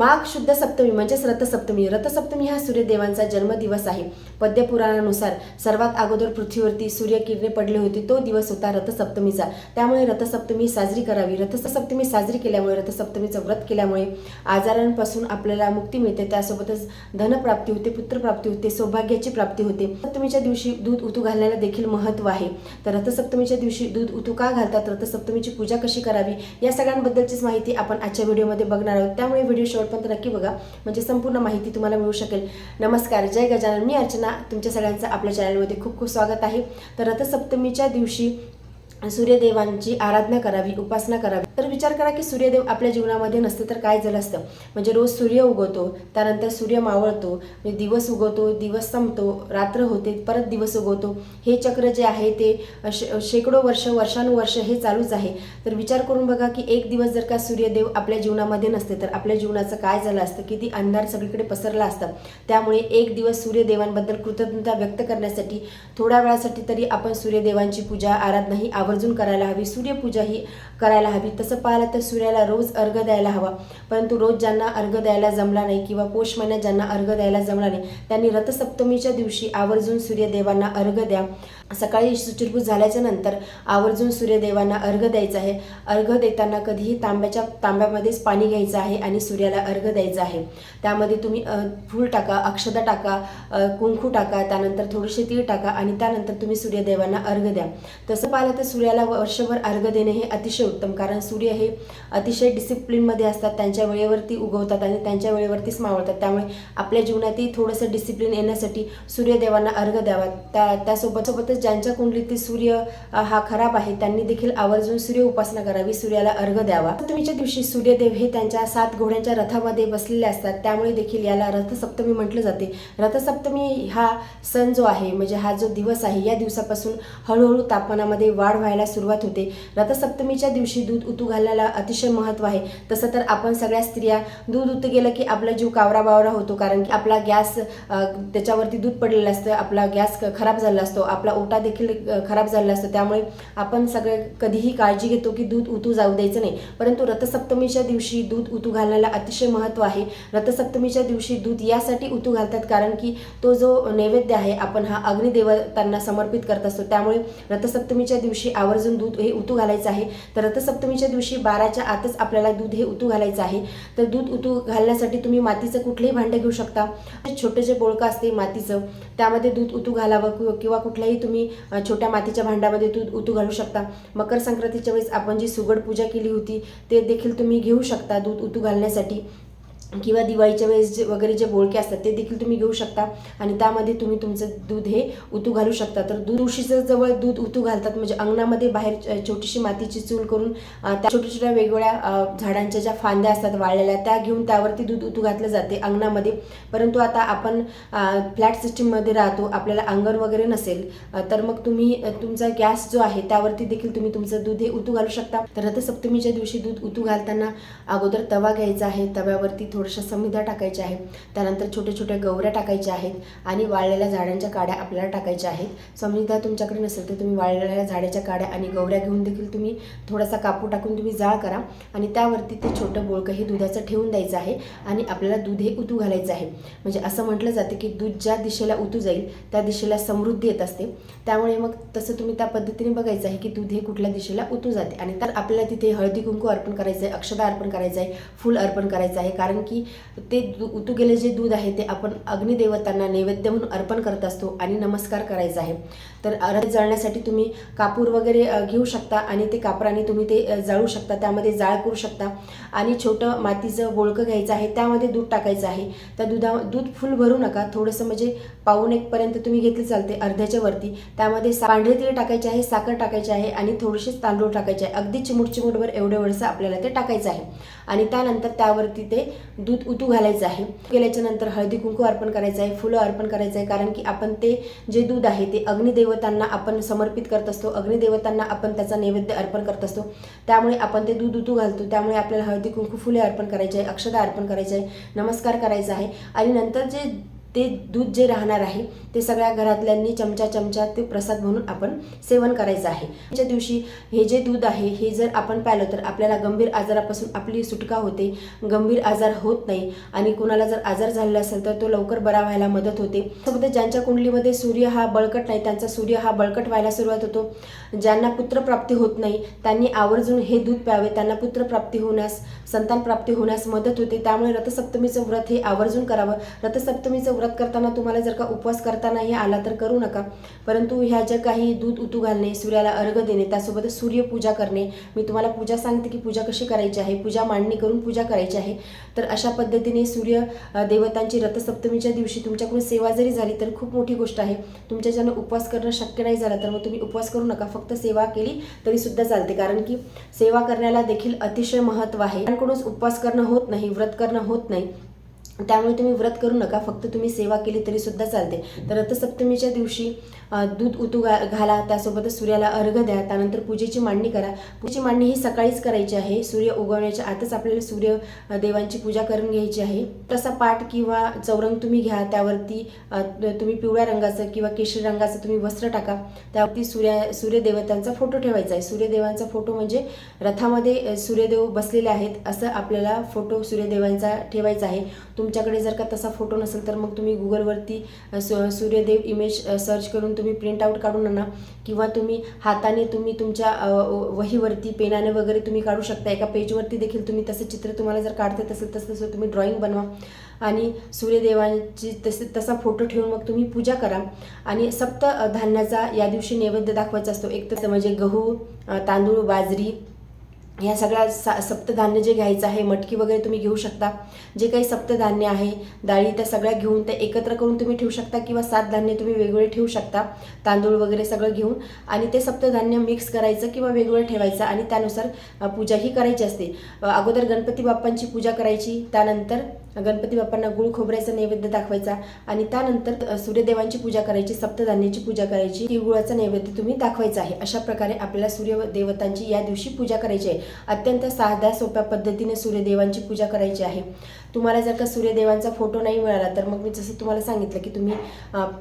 माघ शुद्ध सप्तमी म्हणजेच रथसप्तमी. रथसप्तमी हा सूर्यदेवांचा जन्मदिवस आहे. पद्यपुराणानुसार सर्वात अगोदर पृथ्वीवरती सूर्यकिरणे पडले होते तो दिवस होता रथसप्तमीचा. त्यामुळे रथसप्तमी साजरी करावी. रथसप्तमी साजरी केल्यामुळे रथसप्तमीचं व्रत केल्यामुळे आजारांपासून आपल्याला मुक्ती मिळते. त्यासोबतच धनप्राप्ती होते पुत्रप्राप्ती होते सौभाग्याची प्राप्ती होते. सप्तमीच्या दिवशी दूध उतू घालण्याला देखील महत्त्व आहे. तर रथसप्तमीच्या दिवशी दूध उतू का घालतात? रथसप्तमीची पूजा कशी करावी? या सगळ्यांबद्दलचीच माहिती आपण आजच्या व्हिडिओमध्ये बघणार आहोत. त्यामुळे व्हिडिओ शेवटपर्यंत नक्की बघा. म्हणजे संपूर्ण माहिती तुम्हाला मिळू शकेल. नमस्कार जय गजानन. मी अर्चना. तुमच्या सगळ्यांचं आपल्या चॅनलमध्ये खूप खूप स्वागत आहे. तर रथसप्तमीच्या दिवशी सूर्यदेवांची आराधना करावी उपासना करावी. तर विचार करा की सूर्यदेव आपल्या जीवनामध्ये नसते तर काय झालं असतं? म्हणजे रोज सूर्य उगवतो त्यानंतर सूर्य मावळतो म्हणजे दिवस उगवतो दिवस संपतो रात्र होते परत दिवस उगवतो. हे चक्र जे आहे ते शेकडो वर्ष वर्षानुवर्ष हे चालूच आहे. तर विचार करून बघा की एक दिवस जर का सूर्यदेव आपल्या जीवनामध्ये नसते तर आपल्या जीवनाचं काय झालं असतं? किती अंधार सगळीकडे पसरला असतं. त्यामुळे एक दिवस सूर्यदेवांबद्दल कृतज्ञता व्यक्त करण्यासाठी थोड्या वेळासाठी तरी आपण सूर्यदेवांची पूजा आराधना ही आवर्जून करायला हवी सूर्यपूजा ही करायला हवी. तसं पाहिलं तर सूर्याला रोज अर्घ द्यायला हवा. परंतु रोज ज्यांना अर्घ द्यायला जमला नाही किंवा पोष महिन्यात ज्यांना अर्घ द्यायला जमला नाही त्यांनी रथसप्तमीच्या दिवशी आवर्जून सूर्यदेवांना अर्घ द्या. सकाळी शुचिरभूत झाल्याच्यानंतर आवर्जून सूर्यदेवांना अर्घ द्यायचं आहे. अर्घ देताना कधीही तांब्याच्या तांब्यामध्येच पाणी घ्यायचं आहे आणि सूर्याला अर्घ द्यायचं आहे. त्यामध्ये तुम्ही फूल टाका अक्षदा टाका कुंकू टाका त्यानंतर थोडीशी तीळ टाका आणि त्यानंतर तुम्ही सूर्यदेवांना अर्घ द्या. तसं पाहिलं तर सूर्याला वर्षभर अर्घ देणे हे अतिशय उत्तम कारण सूर्य हे अतिशय डिसिप्लिनमध्ये असतात त्यांच्या वेळेवरती उगवतात आणि त्यांच्या वेळेवरतीच मावळतात. त्यामुळे आपल्या जीवनातही थोडंसं डिसिप्लिन येण्यासाठी सूर्यदेवांना अर्घ द्यावा. त्या त्यासोबत सोबतच ज्यांच्या कुंडलीतील सूर्य हा खराब आहे त्यांनी देखील आवर्जून सूर्य उपासना करावी सूर्याला अर्घ द्यावा. सप्तमीच्या दिवशी सूर्यदेव हे त्यांच्या सात घोड्यांच्या रथामध्ये बसलेले असतात त्यामुळे देखील याला रथसप्तमी म्हटलं जाते. रथसप्तमी हा सण जो आहे म्हणजे हा जो दिवस आहे या दिवसापासून हळूहळू तापमानामध्ये वाढ व्हायला सुरुवात होते. रथसप्तमीच्या दिवशी दूध उतू घालण्याला अतिशय महत्त्व आहे. तसं तर आपण सगळ्या स्त्रिया दूध उतू गेलं की आपला जीव कावरा बावरा होतो कारण की आपला गॅस त्याच्यावरती दूध पडलेलं असतं आपला गॅस ख- खराब झालेला असतो आपला ओटा देखील खराब झालेला असतो. त्यामुळे आपण सगळे कधीही काळजी घेतो की दूध उतू जाऊ द्यायचं नाही. परंतु रथसप्तमीच्या दिवशी दूध उतू घालण्याला अतिशय महत्त्व आहे. रथसप्तमीच्या दिवशी दूध यासाठी उतू घालतात कारण की तो जो नैवेद्य आहे आपण हा अग्निदेवतांना समर्पित करत असतो. त्यामुळे रथसप्तमीच्या दिवशी आवर्जून दूध हे उतू घालायचं आहे. तर रथसप्तमीच्या दिवशी बाराच्या आतच आपल्याला दूध हे उतू घालायचं आहे. तर दूध उतू घालण्यासाठी तुम्ही मातीचं कुठलंही भांडं घेऊ शकता. छोटे जे बोळकं असते मातीचं त्यामध्ये दूध उतू घालावं किंवा कुठल्याही तुम्ही तुम्ही छोट्या मातीच्या भांड्यामध्ये दूध उतू घालू शकता. मकर संक्रांतीच्या वेळेस आपण जी सुगड पूजा केली होती ते देखील तुम्ही घेऊ शकता दूध उतू घालण्यासाठी. किंवा दिवाळीच्या वेळेस जे वगैरे जे बोळके असतात ते देखील तुम्ही घेऊ शकता. आणि त्यामध्ये तुम्ही तुमचं दूध हे उतू घालू शकता. तर दूध उशीचं जवळ दूध उतू घालतात म्हणजे अंगणामध्ये बाहेर छोटीशी मातीची चूल करून त्या छोट्या छोट्या वेगवेगळ्या झाडांच्या ज्या फांद्या असतात वाळलेल्या त्या घेऊन त्यावरती दूध उतू घातलं जाते अंगणामध्ये. परंतु आता आपण फ्लॅट सिस्टीममध्ये राहतो आपल्याला अंगण वगैरे नसेल तर मग तुम्ही तुमचा गॅस जो आहे त्यावरती देखील तुम्ही तुमचं दूध हे उतू घालू शकता. तर रथसप्तमीच्या दिवशी दूध उतू घालताना अगोदर तवा घ्यायचा आहे. तव्यावरती थोड्याशा समिधा टाकायच्या आहेत. त्यानंतर छोट्या छोट्या गवऱ्या टाकायच्या आहेत आणि वाळलेल्या झाडांच्या काड्या आपल्याला टाकायच्या आहेत. समिधा तुमच्याकडे नसेल तर तुम्ही वाळलेल्या झाडाच्या काड्या आणि गवऱ्या घेऊन देखील तुम्ही थोडासा कापू टाकून तुम्ही जाळ करा. आणि त्यावरती ते छोटं बोळकं हे दुधाचं ठेवून द्यायचं आहे आणि आपल्याला दूध हे उतू घालायचं आहे. म्हणजे असं म्हटलं जातं की दूध ज्या दिशेला उतू जाईल त्या दिशेला समृद्धी येत असते. त्यामुळे मग तसं तुम्ही त्या पद्धतीने बघायचं आहे की दूध हे कुठल्या दिशेला उतू जाते. आणि तर आपल्याला तिथे हळदी कुंकू अर्पण करायचं आहे अक्षदा अर्पण करायचं आहे फूल अर्पण करायचं आहे. कारण की ते दू उतू जे दूध आहे ते आपण अग्निदेवतांना नैवेद्य म्हणून अर्पण करत असतो आणि नमस्कार करायचा आहे. तर अर्ध जळण्यासाठी तुम्ही कापूर वगैरे घेऊ शकता आणि ते कापराने तुम्ही ते जाळू शकता त्यामध्ये जाळ करू शकता आणि छोटं मातीचं बोळकं घ्यायचं आहे त्यामध्ये दूध टाकायचं आहे. त्या दुधा दूध फुल भरू नका थोडंसं म्हणजे पाऊन एकपर्यंत तुम्ही घेतले चालते अर्ध्याच्या वरती. त्यामध्ये पांढरे तेल टाकायचे आहे साखर टाकायची आहे आणि थोडेसे तांदूळ टाकायचे आहे. अगदी चिमूट चिमूटभर एवढे वळसं आपल्याला ते टाकायचं आहे. आणि त्यानंतर त्यावरती ते दूध उतू घालायचं आहे. केल्याच्यानंतर हळदी कुंकू अर्पण करायचं आहे फुलं अर्पण करायचं आहे कारण की आपण ते जे दूध आहे ते अग्निदेवतांना आपण समर्पित करत असतो अग्निदेवतांना आपण त्याचा नैवेद्य अर्पण करत असतो. त्यामुळे आपण ते दूध उतू घालतो त्यामुळे आपल्याला हळदी कुंकू फुले अर्पण करायचे आहे अक्षता अर्पण करायचे आहे नमस्कार करायचा आहे. आणि नंतर जे ते दूध जे राहणार आहे ते सगळ्या घरातल्यांनी चमचा चमचा ते प्रसाद म्हणून आपण सेवन करायचं आहे. त्या दिवशी हे जे दूध आहे हे जर आपण प्यालं तर आपल्याला गंभीर आजारापासून आपली सुटका होते गंभीर आजार होत नाही आणि कुणाला जर आजार झालेला असेल तर तो लवकर बरा व्हायला मदत होते. फक्त ज्यांच्या कुंडलीमध्ये सूर्य हा बळकट नाही त्यांचा सूर्य हा बळकट व्हायला सुरुवात होतो. ज्यांना पुत्रप्राप्ती होत नाही त्यांनी आवर्जून हे दूध प्यावे. त्यांना पुत्रप्राप्ती होण्यास संतान प्राप्ती होण्यास मदत होते. त्यामुळे रथसप्तमीचं व्रत हे आवर्जून करावं. रथसप्तमीचं व्रत करताना तुम्हाला जर का उपवास करताना हे आला तर करू नका. परंतु ह्या ज्या काही दूध उतू घालणे सूर्याला अर्घ देणे त्यासोबत सूर्यपूजा करणे मी तुम्हाला पूजा सांगते की पूजा कशी करायची आहे पूजा मांडणी करून पूजा करायची आहे. तर अशा पद्धतीने सूर्य देवतांची रथसप्तमीच्या दिवशी तुमच्याकडून सेवा जरी झाली तर खूप मोठी गोष्ट आहे. तुमच्या ज्यानं उपवास करणं शक्य नाही झालं तर मग तुम्ही उपवास करू नका. फक्त सेवा केली तरीसुद्धा चालते. कारण की सेवा करण्याला देखील अतिशय महत्त्व आहे. त्यांकडूनच उपवास करणं होत नाही व्रत करणं होत नाही त्यामुळे तुम्ही व्रत करू नका फक्त तुम्ही सेवा केली तरी सुद्धा चालते. तर रथसप्तमीच्या दिवशी दूध उतू घाला त्यासोबतच सूर्याला अर्घ द्या त्यानंतर पूजेची मांडणी करा. पूजेची मांडणी ही सकाळीच करायची आहे. सूर्य उगवण्याच्या आतच आपल्याला सूर्य देवांची पूजा करून घ्यायची आहे. तसा पाठ किंवा चौरंग तुम्ही घ्या त्यावरती तुम्ही पिवळ्या रंगाचं किंवा केशरी रंगाचं तुम्ही वस्त्र टाका. त्यावरती सूर्या सूर्यदेवतांचा फोटो ठेवायचा आहे. सूर्यदेवांचा फोटो म्हणजे रथामध्ये सूर्यदेव बसलेले आहेत असं आपल्याला फोटो सूर्यदेवांचा ठेवायचा आहे. तुमच्याकडे जर का तसा फोटो नसेल तर मग तुम्ही गुगलवरती अ, सूर्यदेव इमेज सर्च करून तुम्ही प्रिंट आऊट काढून आणा. किंवा तुम्ही हाताने तुम्ही तुमच्या वहीवरती पेनाने वगैरे तुम्ही काढू शकता. एका पेजवरती देखील तुम्ही तसं चित्र तुम्हाला जर काढता तसं तसं तसं तुम्ही ड्रॉइंग बनवा. आणि सूर्यदेवांची तसे तसा फोटो ठेवून मग तुम्ही पूजा करा. आणि सप्त धान्याचा या दिवशी नैवेद्य दाखवायचा असतो. एक तर म्हणजे गहू तांदूळ बाजरी ह्या सगळ्या सा सप्तधान्य जे घ्यायचं आहे मटकी वगैरे तुम्ही घेऊ शकता. जे काही सप्तधान्य आहे डाळी त्या सगळ्या घेऊन त्या एकत्र करून तुम्ही ठेवू शकता किंवा सात धान्य तुम्ही वेगवेगळे ठेवू शकता. तांदूळ वगैरे सगळं घेऊन आणि ते सप्तधान्य मिक्स करायचं किंवा वेगवेगळं ठेवायचं आणि त्यानुसार पूजा पूजाही करायची असते. अगोदर गणपती बाप्पांची पूजा करायची त्यानंतर गणपती बाप्पांना गुळ खोबऱ्याचा नैवेद्य दाखवायचा आणि त्यानंतर सूर्यदेवांची पूजा करायची सप्तधान्याची पूजा करायची तिळगुळाचा नैवेद्य तुम्ही दाखवायचा आहे. अशा प्रकारे आपल्याला सूर्य देवतांची या दिवशी पूजा करायची आहे. अत्यंत साध्या सोप्या पद्धतीने सूर्यदेवांची पूजा करायची आहे. तुम्हाला जर का सूर्यदेवांचा फोटो नाही मिळाला तर मग मी जसं तुम्हाला सांगितलं की तुम्ही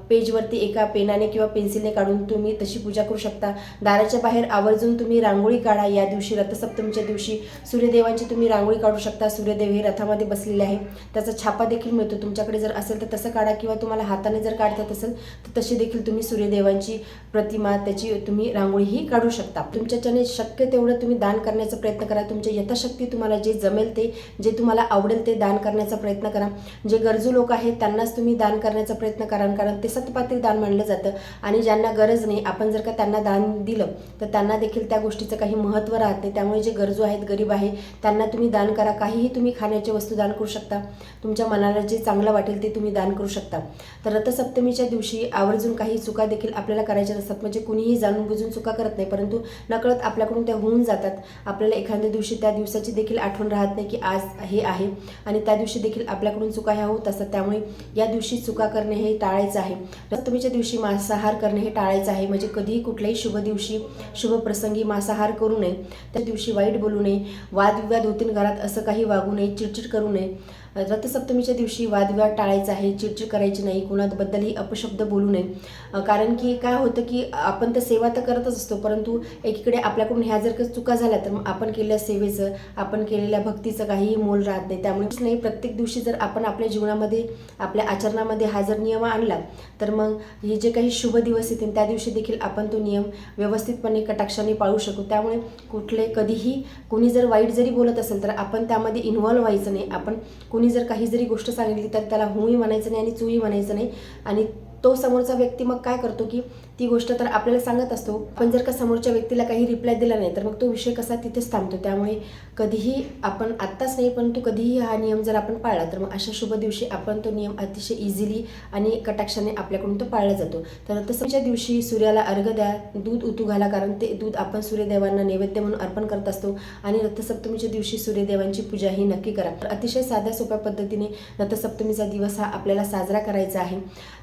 पेजवरती एका पेनाने किंवा पेन्सिलने काढून तुम्ही तशी पूजा करू शकता. दाराच्या बाहेर आवर्जून तुम्ही रांगोळी काढा या दिवशी रथसप्तमीच्या दिवशी. सूर्यदेवांची तुम्ही रांगोळी काढू शकता. सूर्यदेव हे रथामध्ये बसलेले आहे त्याचा छापा देखील मिळतो. तुमच्याकडे जर असेल तर तसं काढा किंवा तुम्हाला हाताने जर काढता असेल तर तशी देखील तुम्ही सूर्यदेवांची प्रतिमा त्याची तुम्ही रांगोळीही काढू शकता. तुमच्याच्याने शक्य तेवढं तुम्ही दान करण्याचा प्रयत्न करा. तुमच्या यथाशक्ती तुम्हाला जे जमेल ते जे तुम्हाला आवडेल ते दान करण्याचा प्रयत्न करा. जे गरजू लोक आहेत त्यांनाच तुम्ही दान करण्याचा प्रयत्न करा. कारण ते सतपात्री दान मानलं जातं. आणि ज्यांना गरज नाही आपण जर का त्यांना दान दिलं तर त्यांना देखील त्या गोष्टीचं काही महत्त्व राहत. नाही त्यामुळे जे गरजू आहेत गरीब आहे त्यांना तुम्ही दान करा. काहीही तुम्ही खाण्याची वस्तू दान करू शकता. तुमच्या मनाला जे चांगलं वाटेल ते तुम्ही दान करू शकता. तर रथसप्तमीच्या दिवशी आवर्जून काही चुका देखील आपल्याला करायच्या नसतात. म्हणजे कुणीही जाणून बुजून चुका करत नाही. परंतु नकळत आपल्याकडून त्या होऊन जातात. आपल्याला एखाद्या दिवशी त्या दिवसाची देखील आठवण राहत नाही की आज हे आहे. आणि त्या दिवशी देखील आपल्याकडून चुका ह्या होत असतात. त्यामुळे या दिवशी चुका करणे हे टाळायचं आहे. तुम्हीच्या दिवशी मांसाहार करणे हे टाळायचं आहे. म्हणजे कधीही कुठल्याही शुभ दिवशी शुभ प्रसंगी मांसाहार करू नये. त्या दिवशी वाईट बोलू नये. वादविवाद होतील घरात असं काही वागू नये. चिडचिड करू नये. रथसप्तमीच्या दिवशी वादविवाद टाळायचा आहे चिडचिड करायची नाही कुणाबद्दलही अपशब्द बोलू नये. कारण की काय होतं की आपण तर सेवा तर करतच असतो परंतु एकीकडे आपल्याकडून ह्या जर का चुका झाल्या तर मग आपण केलेल्या सेवेचं आपण केलेल्या भक्तीचं काहीही मोल राहत नाही. त्यामुळेच नाही प्रत्येक दिवशी जर आपण आपल्या जीवनामध्ये आपल्या आचरणामध्ये हा जर नियम आणला तर मग हे जे काही शुभ दिवस येतील त्या दिवशी देखील आपण तो नियम व्यवस्थितपणे कटाक्षाने पाळू शकू. त्यामुळे कुठले कधीही कोणी जर वाईट जरी बोलत असेल तर आपण त्यामध्ये इन्व्हॉल्व व्हायचं नाही. आपण कोणी जर काही जरी गोष्ट सांगितली तर त्याला हुई म्हणायचं नाही आणि चुई म्हणायचं नाही. आणि तो समोरचा व्यक्ती मग काय करतो की ती गोष्ट तर आपल्याला सांगत असतो पण जर का समोरच्या व्यक्तीला काही रिप्लाय दिला नाही तर मग तो विषय कसा तिथेच थांबतो. त्यामुळे कधीही आपण आत्ताच नाही परंतु कधीही हा नियम जर आपण पाळला तर मग अशा शुभ दिवशी आपण तो नियम अतिशय इझिली आणि कटाक्षाने आपल्याकडून तो पाळला जातो. तर तसंच्या दिवशी सूर्याला अर्घ द्या दूध उतू घाला कारण ते दूध आपण सूर्यदेवांना नैवेद्य म्हणून अर्पण करत असतो आणि रथसप्तमीच्या दिवशी सूर्यदेवांची पूजा ही नक्की करा. तर अतिशय साध्या सोप्या पद्धतीने रथसप्तमीचा दिवस हा आपल्याला साजरा करायचा आहे.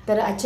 तर आजच्या